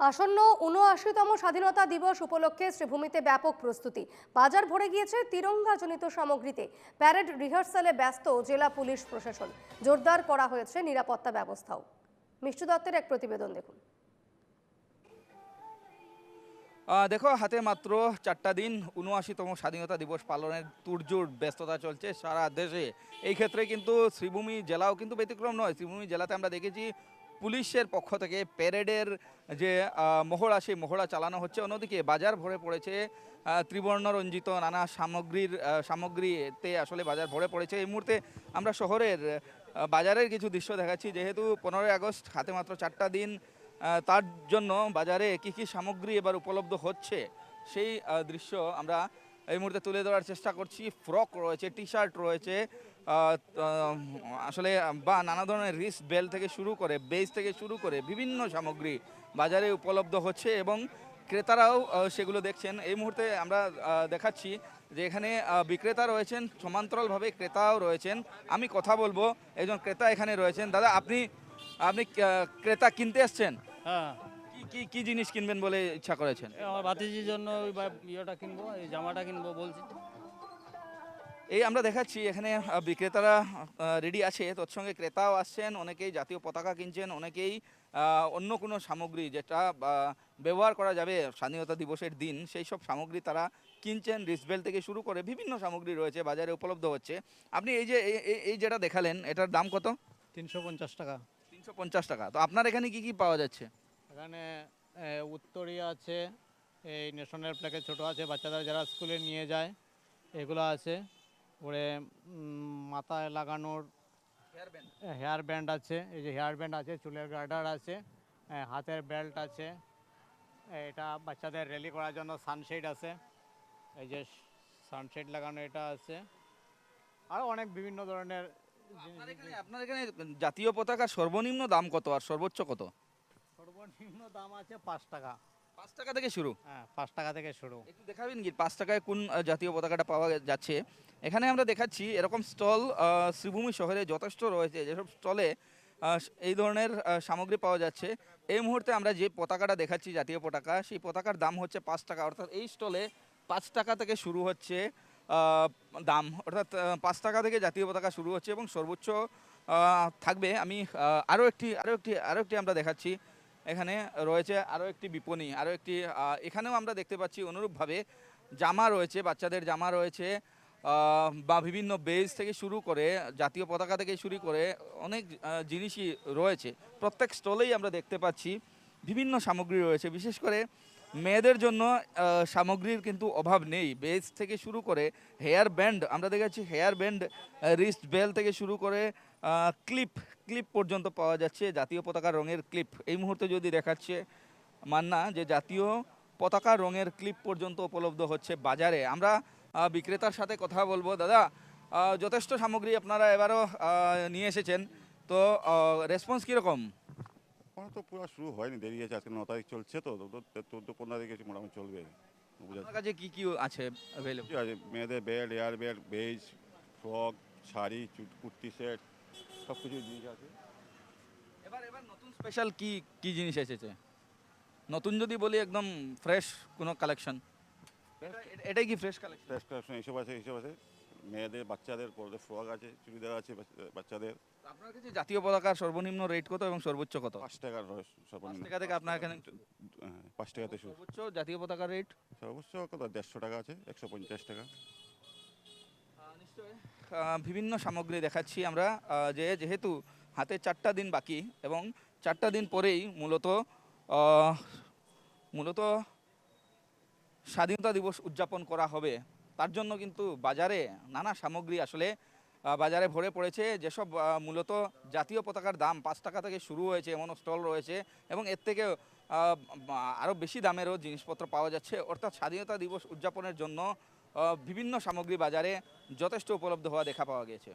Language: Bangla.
আসন্ন উনআশিতম স্বাধীনতা দিবস উপলক্ষে শ্রীভূমিতে ব্যাপক প্রস্তুতি। বাজার ভরে গিয়েছে তিরঙ্গাজনিত সামগ্রীতে। প্যারেড রিহার্সালে ব্যস্ত জেলা পুলিশ প্রশাসন। জোরদার করা হয়েছে নিরাপত্তা ব্যবস্থাও। মিষ্টু দত্তের এক প্রতিবেদন দেখুন। দেখো হাতে মাত্র চারটা দিন উনআশিতম স্বাধীনতা দিবস পালনের তুরজোর ব্যস্ততা চলছে সারা দেশে। এই ক্ষেত্রে কিন্তু শ্রীভূমি জেলাও কিন্তু ব্যতিক্রম নয়। শ্রীভূমি জেলাতে আমরা দেখেছি পুলিশের পক্ষ থেকে প্যারেডের যে মহড়া সেই মহড়া চালানো হচ্ছে। অন্যদিকে বাজার ভরে পড়েছে আহ, ত্রিবর্ণ রঞ্জিত নানা সামগ্রীর সামগ্রীতে আসলে বাজার ভরে পড়েছে। এই মুহূর্তে আমরা শহরের বাজারের কিছু দৃশ্য দেখাচ্ছি। যেহেতু পনেরোই আগস্ট হাতে মাত্র চারটা দিন তার জন্য বাজারে কি কি সামগ্রী এবার উপলব্ধ হচ্ছে? সেই দৃশ্য আমরা এই মুহূর্তে তুলে ধরার চেষ্টা করছি। ফ্রক রয়েছে টি শার্ট রয়েছে আসলে বা নানা ধরনের রিস্ট বেল থেকে শুরু করে বেস থেকে শুরু করে বিভিন্ন সামগ্রী বাজারে উপলব্ধ হচ্ছে এবং ক্রেতারাও সেগুলো দেখছেন। এই মুহূর্তে আমরা দেখাচ্ছি যে এখানে বিক্রেতা রয়েছেন, সমান্তরালভাবে ক্রেতাও রয়েছেন। আমি কথা বলব, একজন ক্রেতা এখানে রয়েছেন। দাদা, আপনি আপনি ক্রেতা কিনতে এসছেন? হ্যাঁ। কি কি কি জিনিস কিনবেন বলে ইচ্ছা করেছেন? আমার ভাতিজির জন্য ওই ইয়েটা কিনবো এই জামাটা কিনবো বলছি। এই আমরা দেখাচ্ছি এখানে বিক্রেতারা রেডি আছে। তৎসঙ্গে ক্রেতাও আসছেন অনেকেই জাতীয় পতাকা কিনছেন অনেকেই অন্য কোনো সামগ্রী যেটা ব্যবহার করা যাবে স্বাধীনতা দিবসের দিন সেই সব সামগ্রী তারা কিনছেন। রিসবেল থেকে শুরু করে বিভিন্ন সামগ্রী রয়েছে বাজারে উপলব্ধ হচ্ছে। আপনি এই যে এই যেটা দেখালেন এটার দাম কত? তিনশো পঞ্চাশ টাকা। পঞ্চাশ টাকা। তো আপনার এখানে কি কি পাওয়া যাচ্ছে? এখানে উত্তরীয় আছে এই ন্যাশনাল ফ্ল্যাগের ছোটো আছে বাচ্চারা যারা স্কুলে নিয়ে যায় এগুলো আছে। উম, মাথায় লাগানোর হেয়ার ব্যান্ড আছে এই যে হেয়ার ব্যান্ড আছে চুলের গার্ডার আছে হাতের বেল্ট আছে এটা বাচ্চাদের র্যালি করার জন্য সানশেড আছে এই যে সানশেড লাগানো এটা আছে। আরও অনেক বিভিন্ন ধরনের আপনার এখানে জাতীয় পতাকার সর্বনিম্ন দাম কত আর সর্বোচ্চ কত? সর্বনিম্ন দাম আছে পাঁচ টাকা। পাঁচ টাকা থেকে শুরু? হ্যাঁ পাঁচ টাকা থেকে শুরু। একটু দেখাবেন কি পাঁচ টাকায় কোন জাতীয় পতাকাটা পাওয়া যাচ্ছে? এখানে আমরা দেখাচ্ছি এরকম স্টল শ্রীভূমি শহরে যথেষ্ট রয়েছে। যেসব স্টলে এই ধরনের সামগ্রী পাওয়া যাচ্ছে। এই মুহূর্তে আমরা যে পতাকাটা দেখাচ্ছি জাতীয় পতাকা সেই পতাকার দাম হচ্ছে পাঁচ টাকা। অর্থাৎ এই স্টলে পাঁচ টাকা থেকে শুরু হচ্ছে। দাম। অর্থাৎ পাঁচ টাকা থেকে জাতীয় পতাকা শুরু হচ্ছে এবং সর্বোচ্চ থাকবে। আমি আরও একটি আরও একটি আরও একটি আমরা দেখাচ্ছি। এখানে রয়েছে আরও একটি বিপণী, আরও একটি এখানেও আমরা দেখতে পাচ্ছি অনুরূপভাবে জামা রয়েছে, বাচ্চাদের জামা রয়েছে বা বিভিন্ন বেজ থেকে শুরু করে, জাতীয় পতাকা থেকে শুরু করে অনেক জিনিসই রয়েছে। প্রত্যেক স্টলেই আমরা দেখতে পাচ্ছি বিভিন্ন সামগ্রী রয়েছে। বিশেষ করে মেয়েদের জন্য সামগ্রীর কিন্তু অভাব নেই। বেস থেকে শুরু করে হেয়ার ব্যান্ড, আমরা দেখেছি হেয়ার ব্যান্ড রিস্ট বেল থেকে শুরু করে ক্লিপ ক্লিপ পর্যন্ত পাওয়া যাচ্ছে, জাতীয় পতাকা রঙের ক্লিপ এই মুহূর্তে যদি দেখাচ্ছে মান্না যে জাতীয় পতাকা রঙের ক্লিপ পর্যন্ত উপলব্ধ হচ্ছে বাজারে। আমরা বিক্রেতার সাথে কথা বলব। দাদা যথেষ্ট সামগ্রী আপনারা এবারও নিয়ে এসেছেন। তো রেসপন্স কীরকম? এখনও তো পুরো শুরু হয়নি দেরি আছে আজকে ন তারিখ চলছে তো চোদ্দ পনেরো তারিখে মোটামুটি চলবে আপনার কাছে কি কি আছে অ্যাভেলেবল আছে? মেয়েদের বেড এয়ার বেড বেজ ফ্রক শাড়ি চুট কুর্তি সেট সব কিছু জিনিস আছে। এবার এবার নতুন স্পেশাল কি কি জিনিস এসেছে? নতুন যদি বলি একদম ফ্রেশ কোনো কালেকশন এটাই কি ফ্রেশ কালেকশন ফ্রেশ কালেকশন এইসব আছে এইসব আছে। মেয়েদের বাচ্চাদের পরদের ফ্রক আছে চুড়িদার আছে বাচ্চাদের। আপনার কাছে জাতীয় পতাকার সর্বনিম্ন রেট কত এবং সর্বোচ্চ কত? পাঁচ টাকার সর্বনিম্ন। টাকা থেকে আপনার এখানে হ্যাঁ, পাঁচ টাকাতে শুরু। সর্বোচ্চ জাতীয় পতাকার রেট সর্বোচ্চ কত? দেড়শো টাকা আছে একশো পঞ্চাশ টাকা। বিভিন্ন সামগ্রী দেখাচ্ছি আমরা। যে যেহেতু হাতে চারটা দিন বাকি এবং চারটা দিন পরেই মূলত মূলত স্বাধীনতা দিবস উদযাপন করা হবে। তার জন্য কিন্তু বাজারে নানা সামগ্রী আসলে বাজারে ভরে পড়েছে। যেসব মূলত জাতীয় পতাকার দাম পাঁচ টাকা থেকে শুরু হয়েছে এমন স্টল রয়েছে এবং এর থেকে আরও বেশি দামেরও জিনিসপত্র পাওয়া যাচ্ছে। অর্থাৎ স্বাধীনতা দিবস উদযাপনের জন্য বিভিন্ন সামগ্রী বাজারে যথেষ্ট উপলব্ধ হওয়া দেখা পাওয়া গিয়েছে।